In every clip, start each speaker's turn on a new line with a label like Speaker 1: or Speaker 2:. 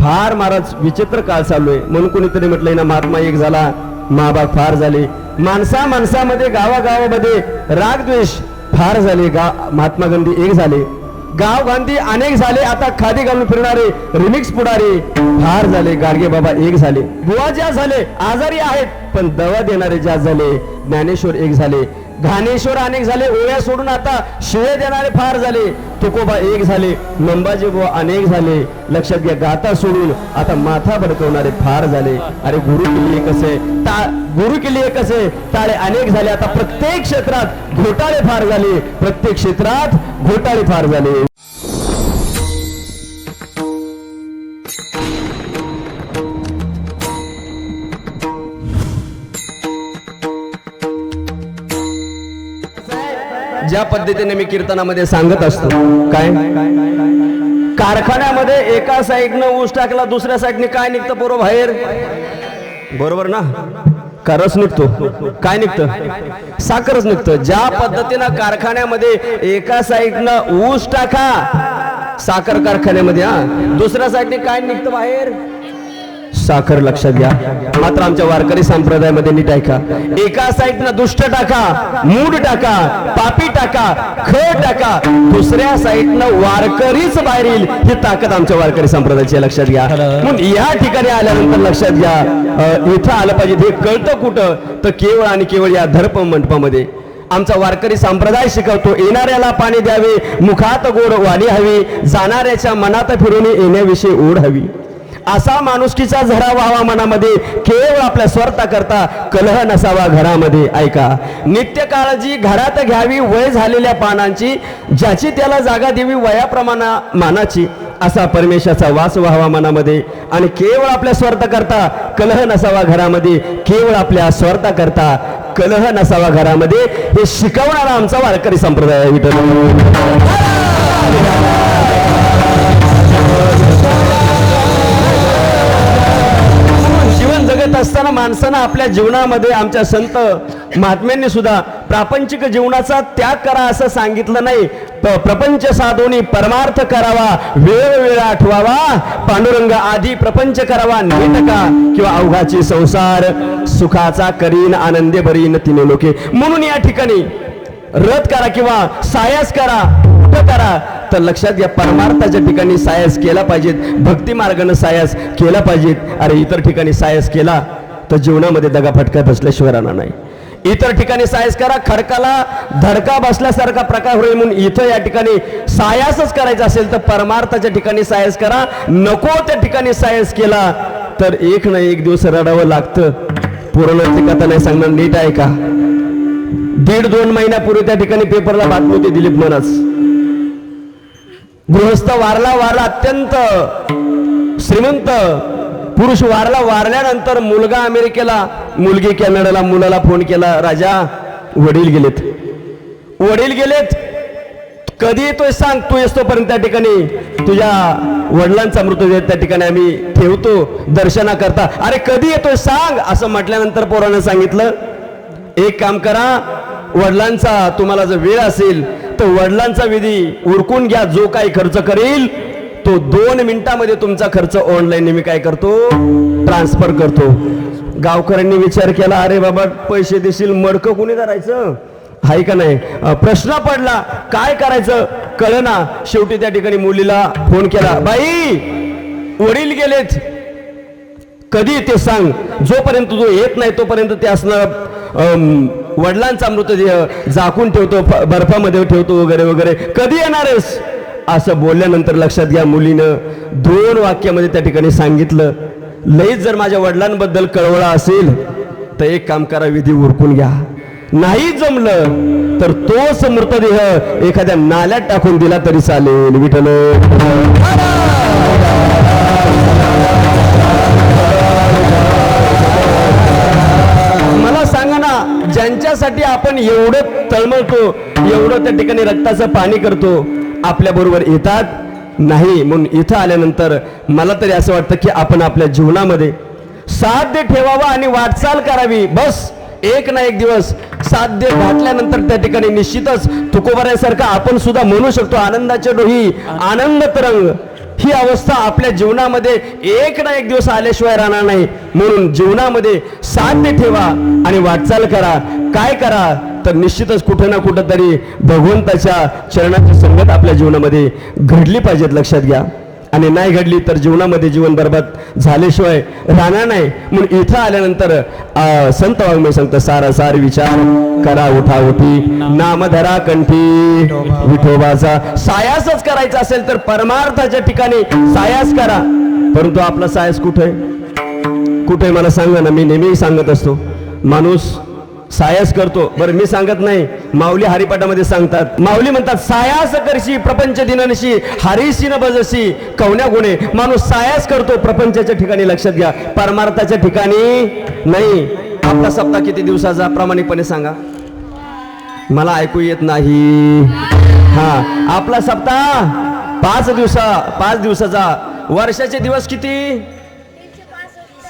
Speaker 1: फार महाराज विचित्र काळ चालू आहे. म्हणून कोणीतरी म्हटलंय ना महात्मा एक झाला महाबाग फार झाले. माणसा माणसामध्ये गावागावामध्ये रागद्वेष फार झाले. गा महात्मा गांधी एक झाले. गाव गांधी अनेक झाले. आता खादी घालून फिरणारे रिमिक्स पुढारे फार झाले. गाडगे बाबा एक झाले. बुवा ज्या झाले आजारी आहेत. पण दवा देणारे ज्या झाले ज्ञानेश्वर एक झाले. घाणेश्वर अनेक झाले ओळ्या सोडून आता शिळे देणारे फार झाले. तुकोबा एक झाले मंबाजी बुवा अनेक झाले. लक्षात घ्या गाता सोडून आता माथा भडकवणारे फार झाले. अरे गुरु केली आहे ता गुरु एक असे टाळे अनेक झाले. आता प्रत्येक क्षेत्रात घोटाळे फार झाले. प्रत्येक क्षेत्रात घोटाळे फार झाले. ज्या पद्धतीने मी कीर्तनामध्ये सांगत असतो. काय? कारखान्यामध्ये एका साईडनं ऊस टाकला दुसऱ्या साईडने काय निघतं पोरं बाहेर? बरोबर ना? का रस निघतो. काय निघतं? साखरच निघतं. ज्या पद्धतीनं कारखान्यामध्ये एका साईडनं ऊस टाका साखर कारखान्यामध्ये हा. दुसऱ्या साईडने काय निघतं बाहेर? साखर लक्षात घ्या. मात्र आमच्या वारकरी संप्रदायामध्ये नीट ऐका. एका साईडनं दुष्ट टाका मूड टाका पापी टाका ख टाका. दुसऱ्या साईडनं वारकरीच बाहेर येईल. ही ताकद आमच्या वारकरी संप्रदायाची लक्षात घ्या. म्हणून या ठिकाणी आल्यानंतर लक्षात घ्या इथं आलं पाहिजे. हे कळतं कुठं? तर केवळ आणि केवळ या धर्प मंडपामध्ये. आमचा वारकरी संप्रदाय शिकवतो येणाऱ्याला पाणी द्यावे मुखात गोड वाणी हवी जाणाऱ्याच्या मनात फिरून येण्याविषयी ओढ हवी. असा माणुसकीचा झरा व्हावा मनामध्ये केवळ आपल्या स्वार्था करता कलह नसावा घरामध्ये. ऐका नित्य काळजी घरात घ्यावी वय झालेल्या पानांची ज्याची त्याला जागा देवी वयाप्रमाणा मानाची असा परमेशाचा वास व्हावा मनामध्ये. आणि केवळ आपल्या स्वार्थ करता कलह नसावा घरामध्ये केवळ आपल्या स्वार्थ करता कलह नसावा घरामध्ये हे शिकवणारा आमचा वारकरी संप्रदाय आहे. माणसानं आपल्या जीवनामध्ये आमच्या संत महात्म्यांनी सुद्धा प्रापंचिक जीवनाचा त्याग करा असं सांगितलं नाही. प्रपंच साधोनी परमार्थ करावा वेळ वेळ आठवावा पांडुरंग आधी प्रपंच करावा नेटका किंवा अवघाची संसार सुखाचा करीन आनंदे भरीन तिने लोके. म्हणून या ठिकाणी रथ करा किंवा सायास करा कुठं करा. तर लक्षात घ्या परमार्थाच्या ठिकाणी सायास केला पाहिजेत भक्ती मार्गानं सायास केला पाहिजेत. अरे इतर ठिकाणी सायास केला. तर जीवनामध्ये दगाफटका बसल्याशिवाय राहणार नाही. इतर ठिकाणी सायस करा खडकाला धडका बसल्यासारखा प्रकार होईल म्हणून इथं या ठिकाणी सायासच करायचा असेल तर परमार्थाच्या ठिकाणी सायस करा नको त्या ठिकाणी सायस केला तर एक ना एक दिवस रडावं लागतं. पूर्ण कथा नाही सांगणार नीट आहे का? दीड दोन महिन्यापूर्वी त्या ठिकाणी पेपरला बातमी होती दिलीप मनस. गृहस्थ वारला वारला अत्यंत श्रीमंत पुरुष वारला वारल्यानंतर मुलगा अमेरिकेला मुलगी कॅनडाला मुलाला फोन केला राजा वडील गेलेत. वडील गेलेत? कधी येतोय सांग तू येतोपर्यंत त्या ठिकाणी. तुझ्या वडिलांचा मृतदेह त्या ठिकाणी आम्ही ठेवतो दर्शना करता. अरे कधी येतोय सांग? असं म्हटल्यानंतर पोरानं सांगितलं एक काम करा वडिलांचा तुम्हाला जर वेळ असेल तर वडिलांचा विधी उरकून घ्या जो काही खर्च करेल तो दोन मिनिटामध्ये तुमचा खर्च ऑनलाईन मी काय करतो? ट्रान्सफर करतो. गावकऱ्यांनी विचार केला अरे बाबा पैसे देशील मडकं कुणी करायचं हाय का नाही? प्रश्न पडला काय करायचं? कळना. शेवटी त्या ठिकाणी मुलीला फोन केला बाई वडील गेलेत. कधी ते सांग. जोपर्यंत तो येत नाही तोपर्यंत ते असणं वडिलांचा मृतदेह झाकून ठेवतो बर्फामध्ये ठेवतो वगैरे वगैरे. कधी येणारच असं बोलल्यानंतर लक्षात घ्या मुलीनं दोन वाक्यामध्ये त्या ठिकाणी सांगितलं. लईच जर माझ्या वडिलांबद्दल कळवळा असेल तर एक काम करा विधी उरकून घ्या. नाही जमलं तर तोच मृतदेह एखाद्या नाल्यात टाकून दिला तरी चालेल. विठल मला सांगा ना ज्यांच्यासाठी आपण एवढं तळमळतो एवढं त्या ठिकाणी रक्ताचं पाणी करतो आपल्याबरोबर येतात? नाही. म्हणून इथं आल्यानंतर मला तरी असं वाटतं की आपण आपल्या जीवनामध्ये साध्य ठेवावा आणि वाटचाल करावी. बस. एक ना एक दिवस साध्य घातल्यानंतर त्या ठिकाणी निश्चितच तुकोबऱ्यासारखं आपण सुद्धा म्हणू शकतो. आनंदाच्या डोही आनंद तरंग. ही अवस्था आपल्या जीवनामध्ये एक ना एक दिवस आल्याशिवाय राहणार नाही. म्हणून जीवनामध्ये साध्य ठेवा आणि वाटचाल करा. काय करा? तर निश्चितच कुठं ना कुठं तरी भगवंताच्या चरणाची संगत आपल्या जीवनामध्ये घडली पाहिजेत लक्षात घ्या. आणि नाही घडली तर जीवनामध्ये जीवन बरबाद झाल्याशिवाय राहणार नाही. म्हणून इथं आल्यानंतर संत वाङ्मय सांगतं सारा सार विचार करा उठा उठी. नाम धरा कंठी विठोबाचा सायासच करायचा असेल तर परमार्थाच्या ठिकाणी सायास करा. परंतु आपला सायास कुठे? कुठे? मला सांगा ना मी नेहमी सांगत असतो. माणूस सायास करतो. बरं मी सांगत नाही. माऊली हरिपाठामध्ये सांगतात. माऊली म्हणतात सायास करशी प्रपंच दिननशी हरिशी न बजशी कवण्या गुणे. माणूस सायास करतो प्रपंचाच्या ठिकाणी लक्षात घ्या. परमार्थाच्या ठिकाणी नाही. आपला सप्ताह किती दिवसाचा? प्रामाणिकपणे सांगा. मला ऐकू येत नाही. हा आपला सप्ताह पाच दिवसा पाच दिवसाचा. वर्षाचे दिवस किती?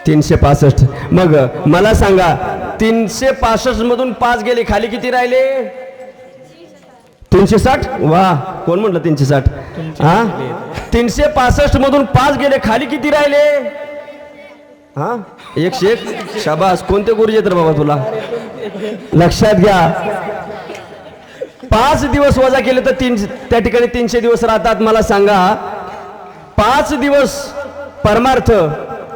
Speaker 1: तीनशे पासष्ट. मग मला सांगा तीनशे पासष्ट मधून पाच गेले खाली किती राहिले? तीनशे साठ? वा कोण म्हटलं तीनशे साठ? हा? तीनशे पासष्ट मधून पाच गेले खाली किती राहिले? हा? एकशे एक? शाबास कोणते गुरुजी आहेत रे बाबा तुला? लक्षात घ्या. पाच दिवस वजा केले तर तीन त्या ठिकाणी तीनशे दिवस राहतात मला सांगा. पाच दिवस परमार्थ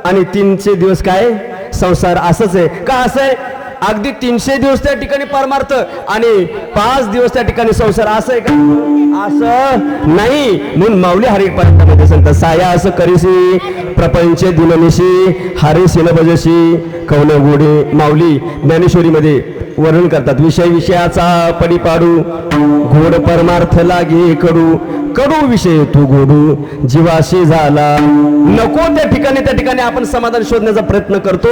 Speaker 1: आणि तीनशे दिवस काय? संसार असंच आहे. का असं आहे? अगदी तीनशे दिवस त्या ठिकाणी परमार्थ आणि पाच दिवस त्या ठिकाणी संसार असं आहे का? असं नाही. म्हणून माऊली हरी पर्यंतामध्ये सांगतात साया असं करीसी प्रपंच दिननिशी हरी सिलभजशी भजशी गोडे माऊली ज्ञानेश्वरीमध्ये वर्णन करतात विषय विषयाचा पडी पाडू घोड परमार्थ लागे कडू कडू विषय तू गोडू जीवाशी झाला. नको त्या ठिकाणी त्या ठिकाणी आपण समाधान शोधण्याचा प्रयत्न करतो.